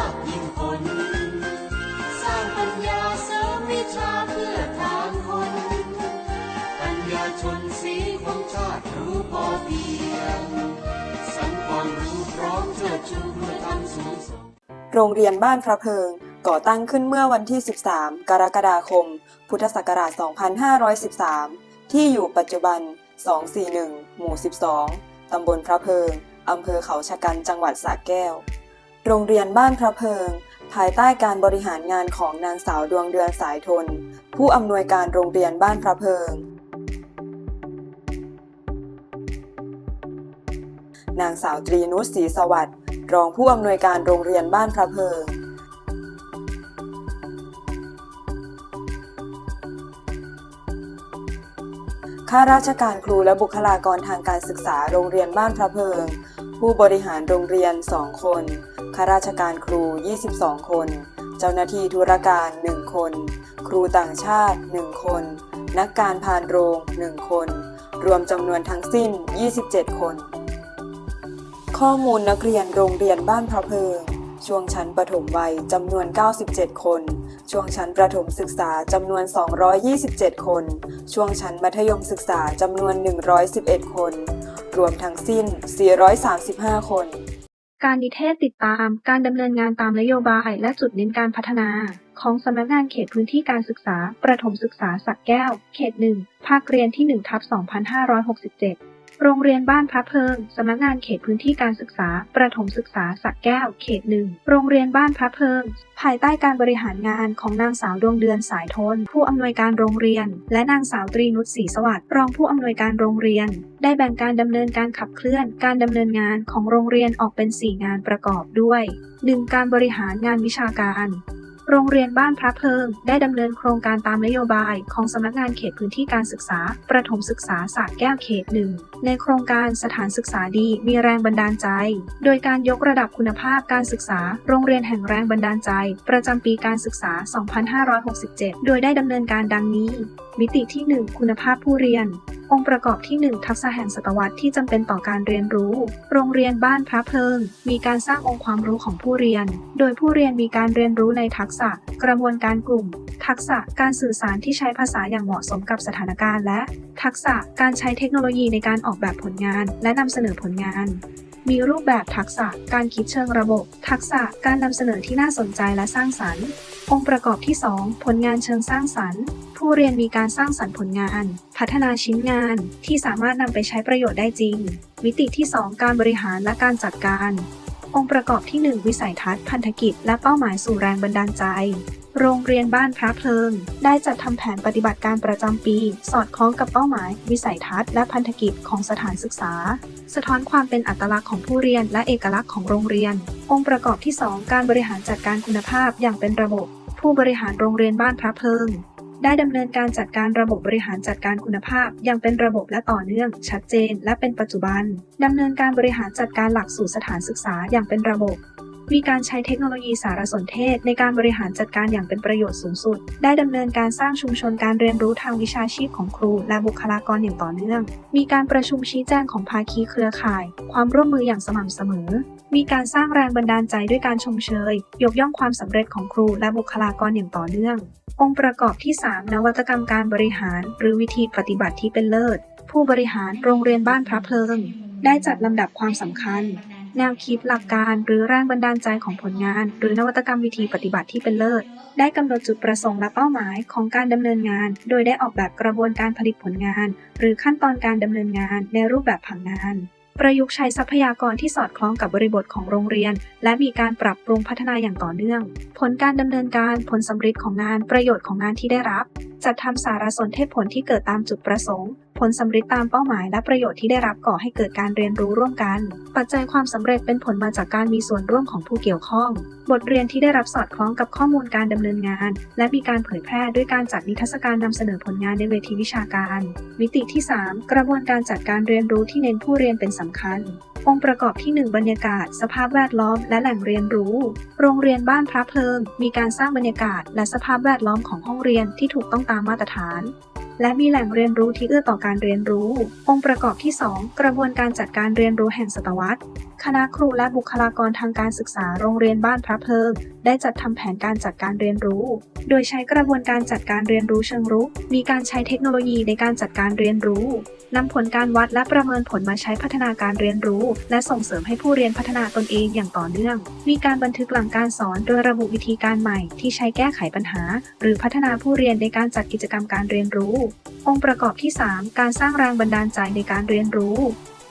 าพยิ่งผล สร้างปัญญาเสริมวิชาเพื่อทางคน ปัญญาชนสีของชาติรู้พอเพียง สังความรู้พร้อมเจิดชูเพื่อทำสูงสโรงเรียนบ้านพระเพิง ก่อตั้งขึ้นเมื่อวันที่ 13 กรกฎาคม พุทธศักราช 2513 ที่อยู่ปัจจุบัน 241 หมู่ 12 ตำบลพระเพิง อำเภอเขาชะกัน จังหวัดสระแก้ว โรงเรียนบ้านพระเพิง ภายใต้การบริหารงานของนางสาวดวงเดือนสายทน ผู้อำนวยการโรงเรียนบ้านพระเพิง นางสาวตรีนุชศรีสวัสดิ์รองผู้อำนวยการโรงเรียนบ้านพระเพิงข้าราชการครูและบุคลากรทางการศึกษาโรงเรียนบ้านพระเพิง ผู้บริหารโรงเรียน2คน ข้าราชการครู 22 คน เจ้าหน้าที่ธุรการ 1 คน ครูต่างชาติ 1 คน นักการพานโรง 1 คน รวมจำนวนทั้งสิ้น 27 คน ข้อมูลนักเรียนโรงเรียนบ้านพระเพิง ช่วงชั้นประถมวัยจำนวน 97 คน ช่วงชั้นประถมศึกษาจำนวน 227 คน ช่วงชั้นมัธยมศึกษาจำนวน 111 คน รวมทั้งสิ้น 435 คน การนิเทศติดตามการดำเนินงานตามนโยบายและจุดเน้นการพัฒนา ของสำนักงานเขตพื้นที่การศึกษา ประถมศึกษาสักแก้ว เขต 1 ภาคเรียนที่1ทับ2567 โรงเรียนบ้านพระเพิง สำนักงานเขตพื้นที่การศึกษา ประถมศึกษาสักแก้ว เขตหนึ่ง โรงเรียนบ้านพระเพิง ภายใต้การบริหารงานของนางสาวดวงเดือนสายทน ผู้อำนวยการโรงเรียน และนางสาวตรีนุชศรีสวัสดิ์รองผู้อำนวยการโรงเรียน ได้แบ่งการดำเนินการขับเคลื่อน การดำเนินงานของโรงเรียนออกเป็น 4 งานประกอบด้วย 1. การบริหารงานวิชาการ โรงเรียนบ้านพระเพิง ได้ดำเนินโครงการตามนโยบายของสำนักงานเขตพื้นที่การศึกษา ประถมศึกษาสระแก้วเขตหนึ่งในโครงการสถานศึกษาดีมีแรงบันดาลใจ โดยการยกระดับคุณภาพการศึกษา โรงเรียนแห่งแรงบันดาลใจ ประจำปีการศึกษา 2567 โดยได้ดำเนินการดังนี้ มิติที่ 1 คุณภาพผู้เรียน องค์ประกอบที่ 1 ทักษะแห่งศตวรรษที่จำเป็นต่อการเรียนรู้ โรงเรียนบ้านพระเพิง มีการสร้างองค์ความรู้ของผู้เรียน โดยผู้เรียนมีการเรียนรู้ในทักษะ กระบวนการกลุ่ม ทักษะการสื่อสารที่ใช้ภาษาอย่างเหมาะสมกับสถานการณ์และ ทักษะการใช้เทคโนโลยีในการออกแบบผลงาน และนำเสนอผลงาน มีรูปแบบทักษะการคิดเชิงระบบ ทักษะการนำเสนอที่น่าสนใจและสร้างสรรค์ องค์ประกอบที่ 2 ผลงานเชิงสร้างสรรค์ ผู้เรียนมีการสร้างสรรค์ผลงาน พัฒนาชิ้นงานที่สามารถนำไปใช้ประโยชน์ได้จริง มิติที่ 2 การบริหารและการจัดการ องค์ประกอบที่ 1 วิสัยทัศน์พันธกิจ และเป้าหมายสู่แรงบันดาลใจ โรงเรียนบ้านพระเพลิง ได้จัดทำแผนปฏิบัติการประจำปี สอดคล้องกับเป้าหมาย วิสัยทัศน์และพันธกิจของสถานศึกษา สะท้อนความเป็นอัตลักษณ์ของผู้เรียนและเอกลักษณ์ของโรงเรียน องค์ประกอบที่ 2 การบริหารจัดการคุณภาพอย่างเป็นระบบ ผู้บริหารโรงเรียนบ้านพระเพลิงได้ดำเนินการจัดการระบบบริหารจัดการคุณภาพ อย่างเป็นระบบและต่อเนื่อง ชัดเจน และเป็นปัจจุบันดำเนินการบริหารจัดการหลักสูตรสถานศึกษาอย่างเป็นระบบ มีการใช้เทคโนโลยีสารสนเทศ ในการบริหารจัดการอย่างเป็นประโยชน์สูงสุด ได้ดำเนินการสร้างชุมชนการเรียนรู้ทางวิชาชีพของครู และบุคลากรอย่างต่อเนื่อง มีการประชุมชี้แจงของภาคีเครือข่าย ความร่วมมืออย่างสม่ำเสมอ มีการสร้างแรงบันดาลใจด้วยการชมเชย ยกย่องความสำเร็จของครู และบุคลากรอย่างต่อเนื่อง องค์ประกอบที่ 3 นวัตกรรมการบริหาร หรือวิธีปฏิบัติที่เป็นเลิศ ผู้บริหารโรงเรียนบ้านพระเพลิงได้จัดลำดับความสำคัญ แนวคิดหลักการหรือแรงบันดาลใจของผลงาน หรือนวัตกรรมวิธีปฏิบัติที่เป็นเลิศ ได้กำหนดจุดประสงค์และเป้าหมายของการดำเนินงาน โดยได้ออกแบบกระบวนการผลิตผลงาน หรือขั้นตอนการดำเนินงานในรูปแบบผังงานประยุกต์ใช้ทรัพยากรที่สอดคล้องกับบริบทของโรงเรียน และมีการปรับปรุงพัฒนาอย่างต่อเนื่อง ผลการดำเนินการผลสำฤทธิ์ของงานประโยชน์ของงานที่ได้รับ จัดทำสารสนเทศผลที่เกิดตามจุดประสงค์ ลสำฤทธิ์ตามเป้าหมายและประโยชน์ที่ได้รับก่อให้เกิดการเรียนรู้ร่วมกัน ปัจจัยความสำเร็จเป็นผลมาจากการมีส่วนร่วมของผู้เกี่ยวข้อง บทเรียนที่ได้รับสอดคล้องกับข้อมูลการดำเนินงาน และมีการเผยแพร่ด้วยการจัดนิทรรศการนำเสนอผลงานในเวทีวิชาการ มิติที่ 3 กระบวนการจัดการเรียนรู้ที่เน้นผู้เรียนเป็นสำคัญองค์ประกอบที่ 1 บรรยากาศ สภาพแวดล้อม และแหล่งเรียนรู้ โรงเรียนบ้านพระเพลิง มีการสร้างบรรยากาศ และสภาพแวดล้อมของห้องเรียนที่ถูกต้องตามมาตรฐาน และมีแหล่งเรียนรู้ที่เอื้อต่อการเรียนรู้ องค์ประกอบที่ 2 กระบวนการจัดการเรียนรู้แห่งศตวรรษ คณะครูและบุคลากรทางการศึกษาโรงเรียนบ้านพระเพิง ได้จัดทำแผนการจัดการเรียนรู้ โดยใช้กระบวนการจัดการเรียนรู้เชิงรุก มีการใช้เทคโนโลยีในการจัดการเรียนรู้นำผลการวัดและประเมินผลมาใช้พัฒนาการเรียนรู้ และส่งเสริมให้ผู้เรียนพัฒนาตนเองอย่างต่อเนื่อง มีการบันทึกหลังการสอนโดยระบุวิธีการใหม่ที่ใช้แก้ไขปัญหา หรือพัฒนาผู้เรียนในการจัดกิจกรรมการเรียนรู้ องค์ประกอบที่ 3 การสร้างแรงบันดาลใจในการเรียนรู้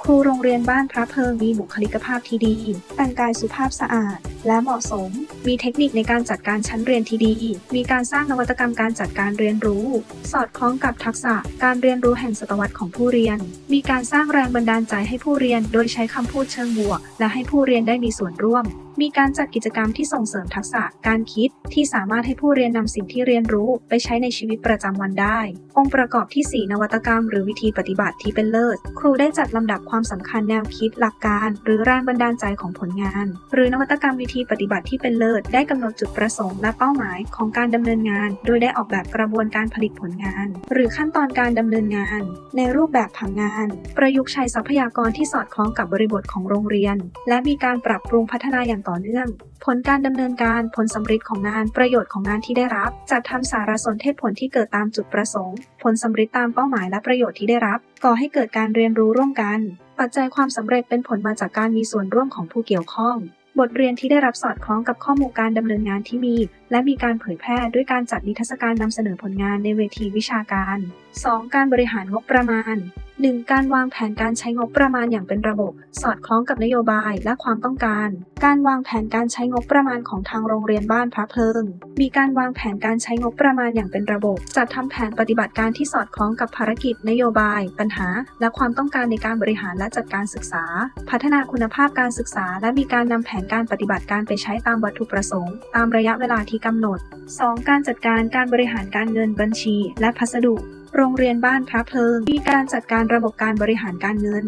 ครูโรงเรียนบ้านพระเพิงมีบุคลิกภาพที่ดี แต่งกายสุภาพสะอาด และเหมาะสม มีเทคนิคในการจัดการชั้นเรียนที่ดี มีการสร้างนวัตกรรมการจัดการเรียนรู้ สอดคล้องกับทักษะการเรียนรู้แห่งศตวรรษของผู้เรียน มีการสร้างแรงบันดาลใจให้ผู้เรียนโดยใช้คำพูดเชิงบวก และให้ผู้เรียนได้มีส่วนร่วม มีการจัดกิจกรรมที่ส่งเสริมทักษะการคิดที่สามารถให้ผู้เรียนนำสิ่งที่เรียนรู้ไปใช้ในชีวิตประจำวันได้ องค์ประกอบที่ 4 นวัตกรรม หรือวิธีปฏิบัติที่เป็นเลิศ ครูได้จัดลำดับความสำคัญแนวคิดหลักการ หรือแรงบันดาลใจของผลงาน หรือนวัตกรรมวิธีปฏิบัติที่เป็นเลิศ ได้กำหนดจุดประสงค์และเป้าหมายของการดำเนินงาน โดยได้ออกแบบกระบวนการผลิตผลงาน หรือขั้นตอนการดำเนินงาน ในรูปแบบผังงาน ประยุกต์ใช้ทรัพยากรที่สอดคล้องกับบริบทของโรงเรียน และมีการปรับปรุงพัฒนาอย่างต่อเนื่อง ผลการดำเนินการผลสำเร็จของงานประโยชน์ของงานที่ได้รับ จัดทำสารสนเทศผลที่เกิดตามจุดประสงค์ ผลสำเร็จตามเป้าหมายและประโยชน์ที่ได้รับ ก่อให้เกิดการเรียนรู้ร่วมกัน ปัจจัยความสำเร็จเป็นผลมาจากการมีส่วนร่วมของผู้เกี่ยวข้อง บทเรียนที่ได้รับสอดคล้องกับข้อมูลการดำเนินงานที่มี และมีการเผยแพร่ด้วยการจัดนิทรรศการนำเสนอผลงานในเวทีวิชาการ 2. การบริหารงบประมาณ 1. การวางแผนการใช้งบประมาณอย่างเป็นระบบ สอดคล้องกับนโยบายและความต้องการ การวางแผนการใช้งบประมาณของทางโรงเรียนบ้านพระเพิง มีการวางแผนการใช้งบประมาณอย่างเป็นระบบ จัดทำแผนปฏิบัติการที่สอดคล้องกับภารกิจ นโยบาย ปัญหา และความต้องการในการบริหารและจัดการศึกษา พัฒนาคุณภาพการศึกษา และมีการนำแผนการปฏิบัติการไปใช้ตามวัตถุประสงค์ ตามระยะเวลาที่กำหนด 2. การจัดการการบริหารการเงินบัญชี และพัสดุ โรงเรียนบ้านพระเพลิง มีการจัดการระบบการบริหารการเงิน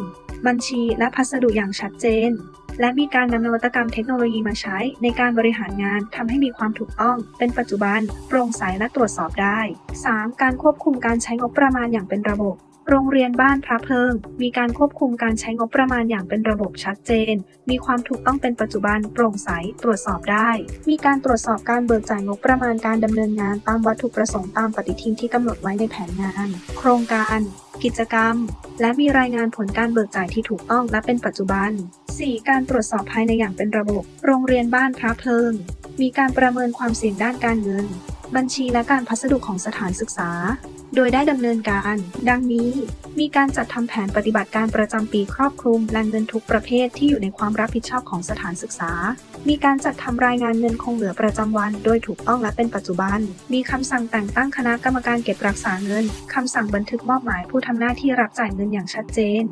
บัญชีและพัสดุอย่างชัดเจน และมีการนำนวัตกรรมเทคโนโลยีมาใช้ในการบริหารงานทำให้มีความถูกต้อง เป็นปัจจุบัน โปร่งใสและตรวจสอบได้ 3. การควบคุมการใช้งบประมาณอย่างเป็นระบบ โรงเรียนบ้านพระเพิง มีการควบคุมการใช้งบประมาณอย่างเป็นระบบชัดเจน มีความถูกต้องเป็นปัจจุบันโปร่งใสตรวจสอบได้ มีการตรวจสอบการเบิกจ่ายงบประมาณการดำเนินงานตามวัตถุประสงค์ตามปฏิทินที่กำหนดไว้ในแผนงาน โครงการ กิจกรรม และมีรายงานผลการเบิกจ่ายที่ถูกต้องและเป็นปัจจุบัน 4. การตรวจสอบภายในอย่างเป็นระบบ โรงเรียนบ้านพระเพิง มีการประเมินความเสี่ยงด้านการเงิน บัญชีและการพัสดุของสถานศึกษา โดยได้ดำเนินการ ดังนี้ มีการจัดทำแผนปฏิบัติการประจำปีครอบคลุมแหล่งเงินทุกประเภทที่อยู่ในความรับผิดชอบของสถานศึกษา มีการจัดทำรายงานเงินคงเหลือประจำวัน โดยถูกต้องและเป็นปัจจุบัน มีคำสั่งแต่งตั้งคณะกรรมการเก็บรักษาเงิน คำสั่งบันทึกมอบหมายผู้ทำหน้าที่รับจ่ายเงินอย่างชัดเจน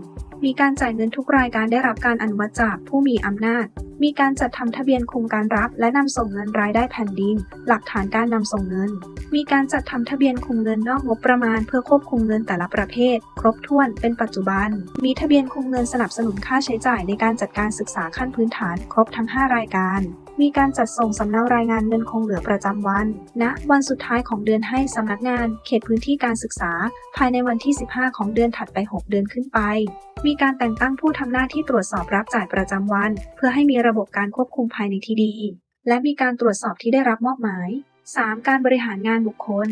มีการจ่ายเงินทุกรายการได้รับการอนุมัติจากผู้มีอำนาจ มีการจัดทำทะเบียนคุมการรับ และนำส่งเงินรายได้แผ่นดิน หลักฐานการนำส่งเงิน มีการจัดทำทะเบียนคุมเงินนอกงบประมาณ เพื่อควบคุมเงินแต่ละประเภท ครบถ้วนเป็นปัจจุบัน มีทะเบียนคุมเงินสนับสนุนค่าใช้จ่ายในการจัดการศึกษาขั้นพื้นฐาน ครบทั้ง 5 รายการ มีการจัดส่งสำเนารายงานเงินคงเหลือประจำวันณนะวันสุดท้ายของเดือนให้สำนักงาน เขตพื้นที่การศึกษา ภายในวันที่ 15 ของเดือนถัดไป 6 เดือนขึ้นไป มีการแต่งตั้งผู้ทำหน้าที่ตรวจสอบรับจ่ายประจำวัน เพื่อให้มีระบบการควบคุมภายในที่ดี และมีการตรวจสอบที่ได้รับมอบหมาย 3. การบริหารงานบุคคล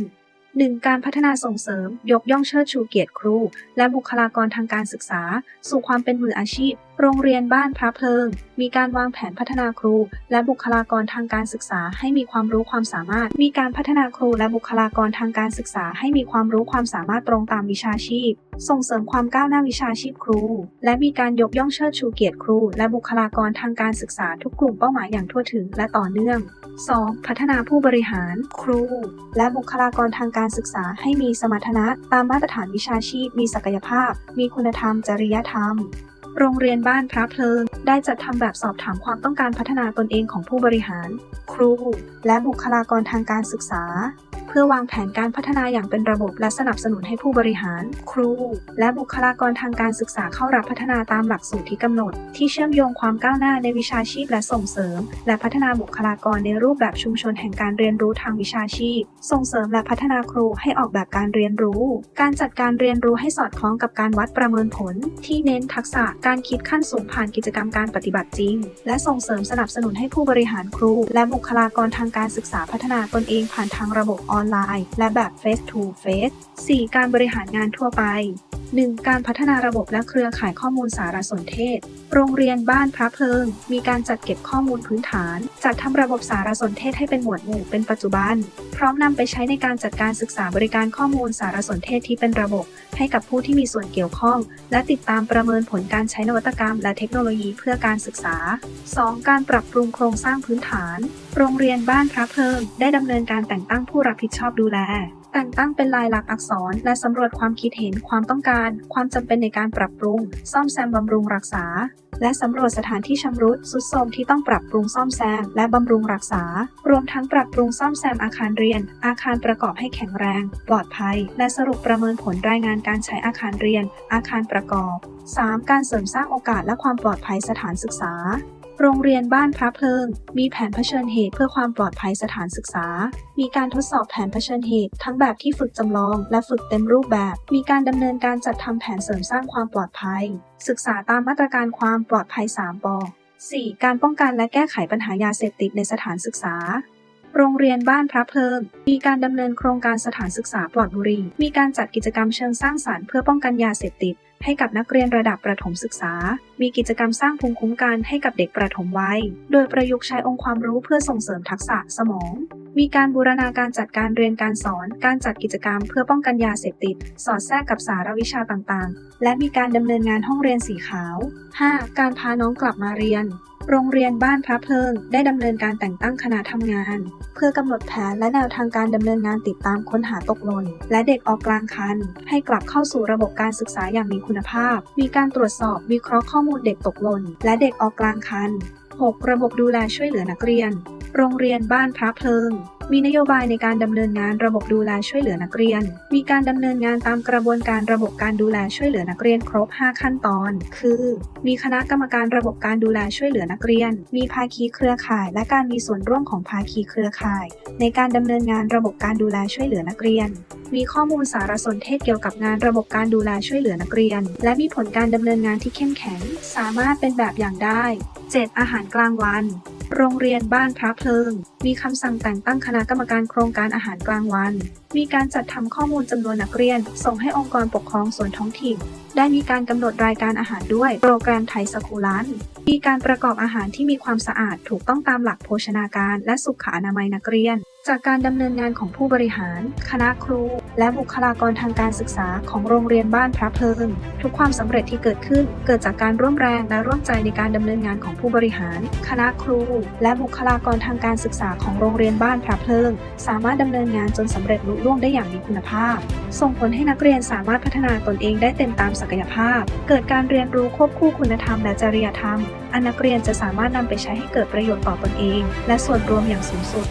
1. การพัฒนาส่งเสริม ยกย่องเชิดชูเกียรติครู และบุคลากรทางการศึกษา สู่ความเป็นมืออาชีพ โรงเรียนบ้านพระเพลิง มีการวางแผนพัฒนาครู และบุคลากรทางการศึกษาให้มีความรู้ความสามารถ มีการพัฒนาครูและบุคลากรทางการศึกษา ให้มีความรู้ความสามารถตรงตามวิชาชีพ ส่งเสริมความก้าวหน้าวิชาชีพครู และมีการยกย่องเชิดชูเกียรติครู และบุคลากรทางการศึกษาทุกกลุ่มเป้าหมายอย่างทั่วถึงและต่อเนื่อง 2. พัฒนาผู้บริหาร ครู และบุคลากรทางการศึกษาให้มีสมรรถนะตามมาตรฐานวิชาชีพ มีศักยภาพ มีคุณธรรม จริยธรรม โรงเรียนบ้านพระเพลิง ได้จัดทำแบบสอบถามความต้องการพัฒนาตนเองของผู้บริหาร ครู และบุคลากรทางการศึกษา เพื่อวางแผนการพัฒนาอย่างเป็นระบบและสนับสนุนให้ผู้บริหาร ครู และบุคลากรทางการศึกษาเข้ารับพัฒนาตามหลักสูตรที่กำหนด ที่เชื่อมโยงความก้าวหน้าในวิชาชีพและส่งเสริม และพัฒนาบุคลากรในรูปแบบชุมชนแห่งการเรียนรู้ทางวิชาชีพ ส่งเสริมและพัฒนาครูให้ออกแบบการเรียนรู้ การจัดการเรียนรู้ให้สอดคล้องกับการวัดประเมินผล ที่เน้นทักษะการคิดขั้นสูงผ่านกิจกรรมการปฏิบัติจริง และส่งเสริมสนับสนุนให้ผู้บริหารครู และบุคลากรทางการศึกษาพัฒนาตนเองผ่านทางระบบออนไลน์ และแบบ Face to Face 4. การบริหารงานทั่วไป 1. การพัฒนาระบบและเครือข่ายข้อมูลสารสนเทศ โรงเรียนบ้านพระเพิง มีการจัดเก็บข้อมูลพื้นฐาน จัดทำระบบสารสนเทศให้เป็นหมวดหมู่เป็นปัจจุบัน พร้อมนำไปใช้ในการจัดการศึกษาบริการข้อมูลสารสนเทศที่เป็นระบบ ให้กับผู้ที่มีส่วนเกี่ยวข้อง และติดตามประเมินผลการใช้นวัตกรรม และเทคโนโลยีเพื่อการศึกษา 2. การปรับปรุงโครงสร้างพื้นฐาน โรงเรียนบ้านพระเพิง ได้ดำเนินการแต่งตั้งผู้รับผิดชอบดูแล แต่งตั้งเป็นลายลักษณ์อักษร และสำรวจความคิดเห็นความต้องการ ความจำเป็นในการปรับปรุง ซ่อมแซมบำรุงรักษา และสำรวจสถานที่ชำรุดทรุดโทรมที่ต้องปรับปรุงซ่อมแซม และบำรุงรักษา รวมทั้งปรับปรุงซ่อมแซมอาคารเรียน อาคารประกอบให้แข็งแรง ปลอดภัย และสรุปประเมินผลรายงานการใช้อาคารเรียน อาคารประกอบ 3. การเสริมสร้างโอกาสและความปลอดภัยสถานศึกษา โรงเรียนบ้านพระเพลิง มีแผนเผชิญเหตุเพื่อความปลอดภัยสถานศึกษา มีการทดสอบแผนเผชิญเหตุ ทั้งแบบที่ฝึกจำลอง และฝึกเต็มรูปแบบ มีการดำเนินการจัดทำแผนเสริมสร้างความปลอดภัย ศึกษาตามมาตรการความปลอดภัย 3ป 4. การป้องกันและแก้ไขปัญหายาเสพติดในสถานศึกษาโรงเรียนบ้านพระเพลิง มีการดำเนินโครงการสถานศึกษาปลอดบุหรี่ มีการจัดกิจกรรมเชิงสร้างสรรค์เพื่อป้องกันยาเสพติด ให้กับนักเรียนระดับประถมศึกษา มีกิจกรรมสร้างภูมิคุ้มกันให้กับเด็กประถมวัย โดยประยุกต์ใช้องค์ความรู้เพื่อส่งเสริมทักษะสมอง มีการบูรณาการจัดการเรียนการสอน การจัดกิจกรรมเพื่อป้องกันยาเสพติด สอดแทรกกับสารวิชาต่างๆ และมีการดำเนินงานห้องเรียนสีขาว 5. การพาน้องกลับมาเรียน โรงเรียนบ้านพระเพิง ได้ดำเนินการแต่งตั้งคณะทำงาน เพื่อกำหนดแผนและแนวทางการดำเนินงานติดตามค้นหาตกหล่นและเด็กออกกลางคัน ให้กลับเข้าสู่ระบบการศึกษาอย่างมีคุณภาพ มีการตรวจสอบวิเคราะห์ข้อมูลเด็กตกหล่นและเด็กออกกลางคัน 6. ระบบดูแลช่วยเหลือนักเรียน โรงเรียนบ้านพระเพลิง มีนโยบายในการดำเนินงานระบบดูแลช่วยเหลือนักเรียน มีการดำเนินงานตามกระบวนการระบบการดูแลช่วยเหลือนักเรียนครบ 5 ขั้นตอน คือ มีคณะกรรมการระบบการดูแลช่วยเหลือนักเรียน มีภาคีเครือข่าย และการมีส่วนร่วมของภาคีเครือข่าย ในการดำเนินงานระบบการดูแลช่วยเหลือนักเรียน มีข้อมูลสารสนเทศเกี่ยวกับงานระบบการดูแลช่วยเหลือนักเรียน และมีผลการดำเนินงานที่เข้มแข็ง สามารถเป็นแบบอย่างได้ 7. อาหารกลางวัน โรงเรียนบ้านพระเพลิง มีคำสั่งแต่งตั้งคณะกรรมการโครงการอาหารกลางวัน มีการจัดทำข้อมูลจำนวนนักเรียน ส่งให้องค์กรปกครองส่วนท้องถิ่น ได้มีการกำหนดรายการอาหารด้วยโปรแกรมไทยสกูลันมีการประกอบอาหารที่มีความสะอาดถูกต้องตามหลักโภชนาการ และสุขอนามัยนักเรียนจากการดำเนินงานของผู้บริหาร คณะครู และบุคลากรทางการศึกษาของโรงเรียนบ้านพระเพิง ทุกความสำเร็จที่เกิดขึ้น เกิดจากการร่วมแรงและร่วมใจในการดำเนินงานของผู้บริหาร คณะครู และบุคลากรทางการศึกษาของโรงเรียนบ้านพระเพลิง สามารถดำเนินงานจนสำเร็จลุล่วงได้อย่างมีคุณภาพ ส่งผลให้นักเรียนสามารถพัฒนาตนเองได้เต็มตามศักยภาพ เกิดการเรียนรู้ควบคู่คุณธรรมและจริยธรรมอันนักเรียนจะสามารถนำไปใช้ให้เกิดประโยชน์ต่อตนเอง และส่วนรวมอย่างสูงสุด